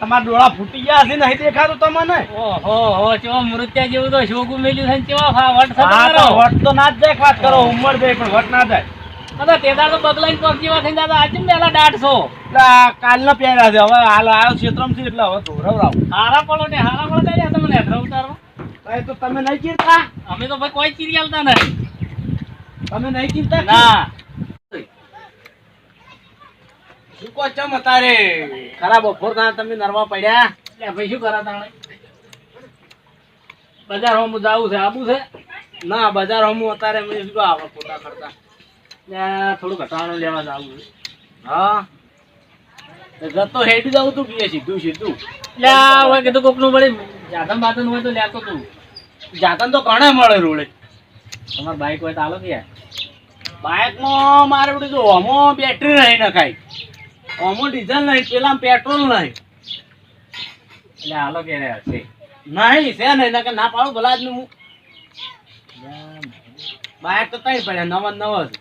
તમારા ડોળા ફૂટી ગયા છે નહીં દેખાતું તમને? ઓહો, હો, ચેવો મૃત્યા જેવું તો શોગું મેલ્યું છે ને ચેવો વટ. વટ તો જ જાય વાત કરો ઉંમર જાય પણ વટ ના જાય. આ તો તેદાર તો બગલાઈને પગ જેવા દાદા આજે મેલા દાટશો કાલનો પહેર્યા છે હવે હાલ આવ્યો ક્ષેત્રમાં છે એટલે હવે ધોરવરાવ હારા પડો ને હારા પડો તમને ઉતારવા. તો તમે નહીં ચીરતા. અમે તો ભાઈ કોઈ ચીરી આલતા નહીં. તમે નહીં ચિંતા ના. શું કહો છો મતારે? ખરાબ બપોર ના તમે નરવા પડ્યા? એટલે ભાઈ શું કરા તાણે? બજાર હોમ જાવું છે આબુ છે? ના બજાર હમું અત્યારે મેં શું આવે પોતા કરતા થોડું ઘટાડો લેવા જાવું હા? જતો હેડી જવું તું કે સીધું સીધું. એટલે હવે કીધું કોકનું મળે જાતન બાતન હોય તો લેતો તું. જાતન તો ઘણા મળે રોડે. તમાર બાઈક હોય તો આલો કે બાઇકમાં મારે બધું જો ઓમો બેટરી નહીં નખાય. ઓમો ડીઝલ નહીં પેલા પેટ્રોલ નહીં. એટલે આલો કે રે હશે. નહીં છે નહીં નકર ના પાડું ભલા જ હું. બાઇક તો તઈ પડ્યા નવા નવા જ.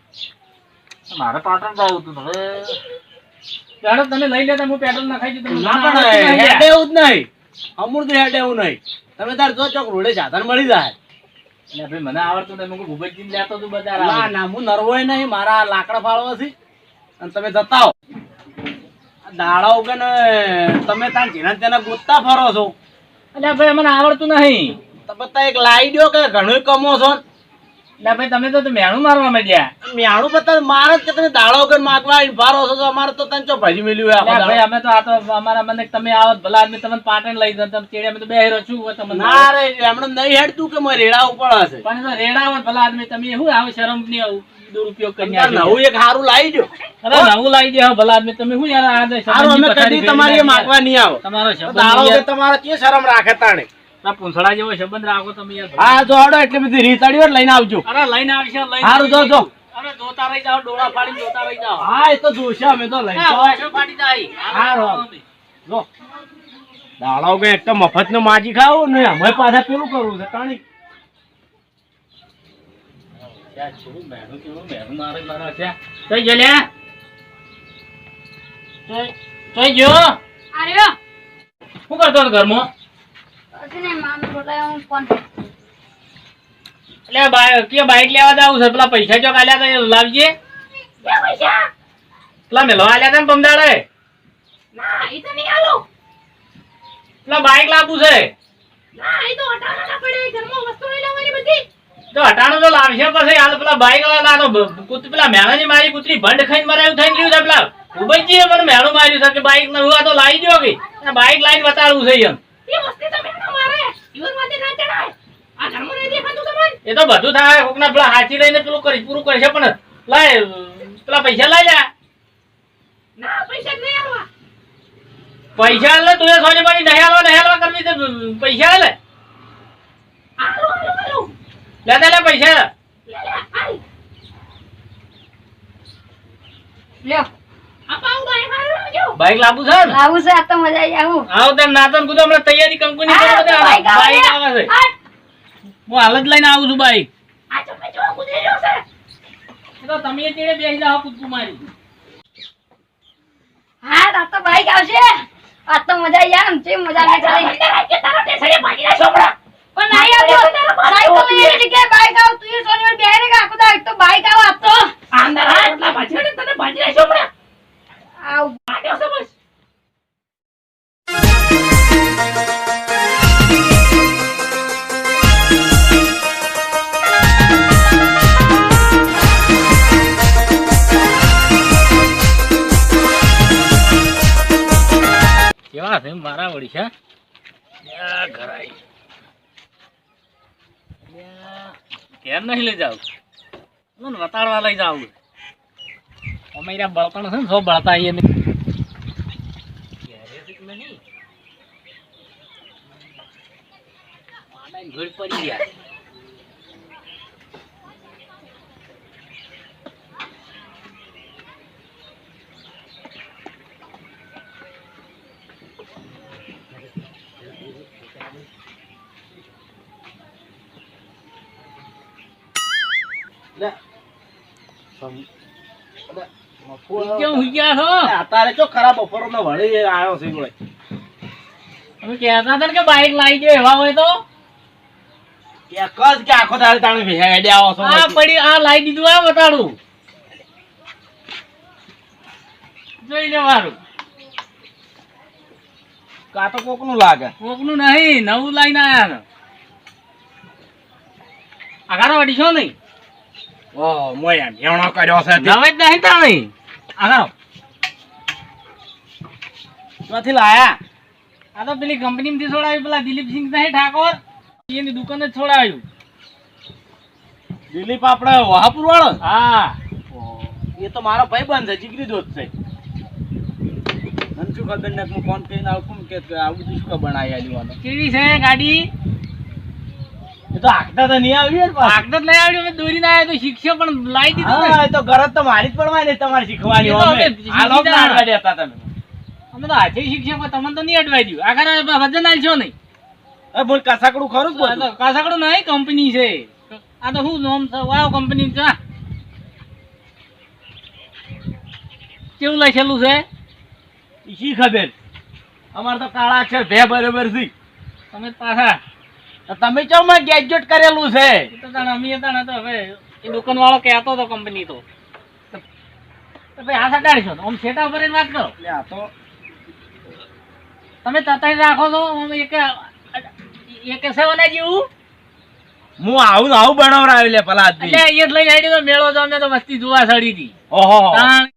મારે પાટણ જવું તું હવે. ચાલો તમે લઈ લેતા હું પેટ્રોલ નખાઈ દીધું ના પણ હેડ એવું જ નહીં. અમૂળ તો હેડ એવું નહીં. તમે તાર જો ચોક રોડે સાધન મળી જાય. એટલે મને આવડતું તમે ભૂપતજી લેતો તું બધા ના ના હું નરવો નહીં. મારા લાકડા ફાળવો છે. અને તમે જતા હો. દાડા ઉગે ને તમે તાર જેના તેના ગોતતા ફરો છો. એટલે ભાઈ મને આવડતું નહીં. તમે તો એક લાઈ દો કે ઘણું કમો છો. એટલે ભાઈ તમે તો મેણું મારવા માંડ્યા. મ્યાણું પતા મારે કે તમે દાડા વગર માગવા આવીને છો અમારે તો તને ચો ભજી મેલ્યું હોય આખો એટલે ભાઈ અમે તો આ તો અમારા મને તમે આવત ભલા આદમી તમને પાટણ લઈ જતા ચેડે અમે તો બેહેરો છું તમને ના રે એમણે નહીં હેડતું કે મારે રેડા ઉપર હશે. પણ તો રેડા આવત ભલા આદમી તમે શું આવો શરમની દુરુપયોગ કરી તાર નવું એક હારું લાવી દો. અરે નવું લાવી દે ભલા આદમી તમે શું યાર આ તમારી માગવા નહીં આવો. તમારો કે શરમ રાખે તાણે? પૂંછડા જેવો સંબંધ રાખો તમે યાર. હા જો હડો એટલે બધી રીતડીઓ જ લઈને આવજો. અરે લઈને આવશે લઈને હારું જો જો. અરે જોતા રહી જાવ ડોળા ફાડીને જોતા રહી જાવ હા એ તો જોશે અમે તો લઈ વાસણ ફાડી જાય. હારું. જો. દાડા કે એક તો મફત નો માજી ખાવ ને અમે પાછા પેલું કરવું છે કાણી શું કરતો ઘરમાં કશું નહીં મામી બોલાયો હું ફોન એટલે કે બાઈક લેવા જાવું છે પેલા પૈસા ચોક આલ્યા તા લાવજે. પેલા મેલવા આલ્યા તા ને પમદાડે ના એ તો નહીં આલો. પેલા બાઈક લાવવું છે. ના તો હટાવવાના ના પડે ઘરમાં વસ્તુ લઈ લાવવાની બધી. તો હટાણું તો લાવશે પછી હાલ પેલા બાઈક વાળા તો બ- પેલા મારી કૂતરી ભંડ ખાઈને મરાયું થઈને રહ્યું છે પેલા ઉબઈજીએ મને મેળો માર્યું છે કે બાઈક ને હું આ તો લાવી દો કે. બાઈક લાઈને બતાડવું છે એમ. એ વસ્તી જીવન માટે ના ચડાય. આ ઘરમાં નહીં દેખાતું તમને એ તો બધું થાય. કોકના પેલા હાચી લઈને પેલું કરી પૂરું કરશે પણ લાય પેલા પૈસા લઈ જા ના પૈસા જ નહીં આલવા. પૈસા લે તું એ સોની પાણી નહીં હાલવા નહીં હાલવા કરવી તો પૈસા લે આલો આલો આલો. લે દે લે પૈસા લે લે આ પાઉ બાય મારો. બાઈક લાવું છે ને? લાવું છે આ તો મજા આવી આવું આવો તેમ નાતન કુદો હમણાં તૈયારી કંકુની કરો બધા બાઈક આવે. છે. હું. હાલ જ લઈને આવું છું બાઈક. આ ચમે જો કુદી રહ્યો છે. તો તમે તેડે બેસી જાઓ કુદકુ મારી. હા આ તો બાઈક આવશે. આ તો મજા આવી જાય જે મજા આવે કરે કે તારા ટેસરે ભાગી ના છોકરા પણ નહીં આવતો. સાયકલ એવી જગ્યાએ બાઈક આવ તું એ સોની બેહે રે આખો દાડ? તો બાઈક આવ છે મારા ઓડિશા ઘર આવી ઘેર નહીં લઈ જાવ મને વતાડવા લઈ જાવ અમારા બળતણ છે ને, સૌ બળતા આવીએ નહીં? ઘોડ પડી ગયા લે. સમ- લે, મફુ- કેમ હુઈ ગયા છો અત્યારે ચો ખરાબ બપોરો ને વળી આવ્યો છે જોડે તમે કહેતા હતા ને કે બાઈક લાવી દો એવા હોય તો? કે આખો દાડે તાણે હેડે આવો છો આ પડી આ લાવી દીધું આ બતાડું જોઈ લેવાનું કા તો કોકનું લાગે? કોકનું નહીં નવું લાઈને આયા આગારો છો નહીં? ઓ મોય ભેણો કર્યો છે નવે જ નહીં તા નહીં ક્યાંથી લાયા? આ તો પેલી કંપનીમાંથી છોડાવ્યું પેલા દિલીપસિંહ નહીં ઠાકોર. એની દુકાને જ છોડાવ્યું. દિલીપ આપણે વહાપુર વાળો? હા. એ તો મારો ભાઈ બંધ છે જીગરી દોસ્ત છે. મને શું ને હું ફોન કરીને આવું કે આવું શું બનાવી આલ્યું કેવી છે ગાડી? તો આગતા તો નહીં આવી ને પાછું. આગળ જ લઈ આવ્યો આવ્યો તો શીખ્યો પણ લાવી દીધું ને. હા એ તો ગરજ તો મારી જ પડવાની તમારે શીખવાની એ તો અમે. અમે આ લોક ના શીખી અડવા દેતા તમે. અમે તો હાથે શીખ્યો પણ તમને તો નહીં અડવાઈ દઉં આગળ વજન આલશો નહીં. બોલ કાસાકડું ખરું જ આ બધું? તો કાસાકડું નહીં કંપની છે. આ તો શું નોમ છે વાવ કંપની છે કેવું લખેલું છે? શી ખબર? અમારે તો કાળા અક્ષર ભે બરોબર છે તમે પાછા તમે ચો માં ગ્રેજ્યુએટ કરેલું છે? તો તાણ અમે હતા તો હવે એ દુકાન વાળો કહેતો હતો કંપની તો. ભાઈ આ સટાડશો આમ સેટા ઉપર વાત કરો. એટલે આ તો તમે તતાઈ રાખો છો આમ એક એક સેવના જેવું? હું આવું આવું બનાવરાવ્યું લે પેલા આદમી. એટલે એ જ આડી તો મેળો તો અમને તો મસ્તી જોવા સડી હતી. ઓહો.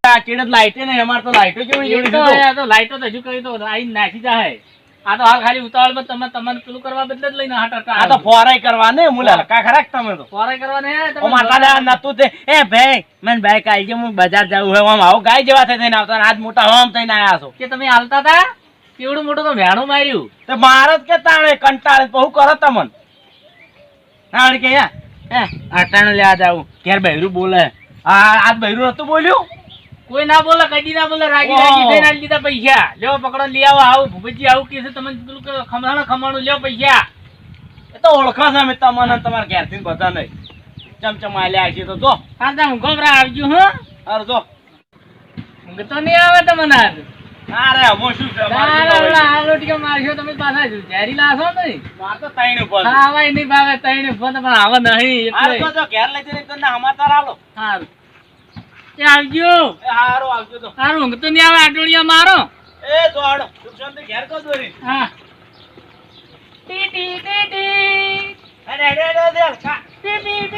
આ ચીડ લાઈટે ને અમારે તો લાઈટો કેવી જોડી લાઈટો તો હજુ કરી તો આઈ નાખી જાય આ તો હાલ ખાલી ઉતાવળમાં તમે તમને પેલું કરવા બદલે જ લઈને હાટા આ તો ફોરાઈ કરવા ને મુલા લકા ખરાક તમે તો? ફોરાઈ કરવાને ઓ માતા નતું તે. એ ભાઈ મને ભાઈ છે હું બજાર જાઉં હે આમ આવો ગાય જેવા થઈ થઈને આવતા આજ મોટા હોમ થઈને આયા છો. કે તમે હાલતા હતા કેવડું મોટું તો ભેણું માર્યું. તો મારે જ કે તાણે કંટાળે બહુ કરો તમન? તાણ કે હે અટાણું લેવા જાઉં ઘેર બહેરું બોલે. આ આજ બહેરું નતું બોલ્યું? કોઈ ના બોલે કદી ના બોલે રાગી ઓહો. રાગી થઈને આલી દીધા પૈસા. લ્યો પકડો લઈ આવો. આવું ભૂપતજી આવું કે છે તમે પેલું ખમણાનું ખમણાનું લ્યો પૈસા. એ તો ઓળખા છે અમે તમને તમારા ઘેરથી બધા નહીં. ચમચમ આલ્યા છે તો જો. પાછા ઊંઘો ભરા આવજો હો. અરે જો. ઊંઘ તો નહીં આવે તમને અરે હું શું મારશો તમે પાછા ઝેરી લાશો માર તો તૈણ ઉપર નહીં ભાવે ફોન પણ આવે નહીં એટલે. તો ઘેર લઈ જઈને તમને સમાચાર આલો. સારું તે આવજો એ હારું આવજો તો સારું ઊંઘ તો નહીં આવે આટોળિયા મારો એ તો હાડો સુખ ઘેર તો દોરી હા ટી ટી ટી ટી અરે અરે અરે અરે, ટી ટી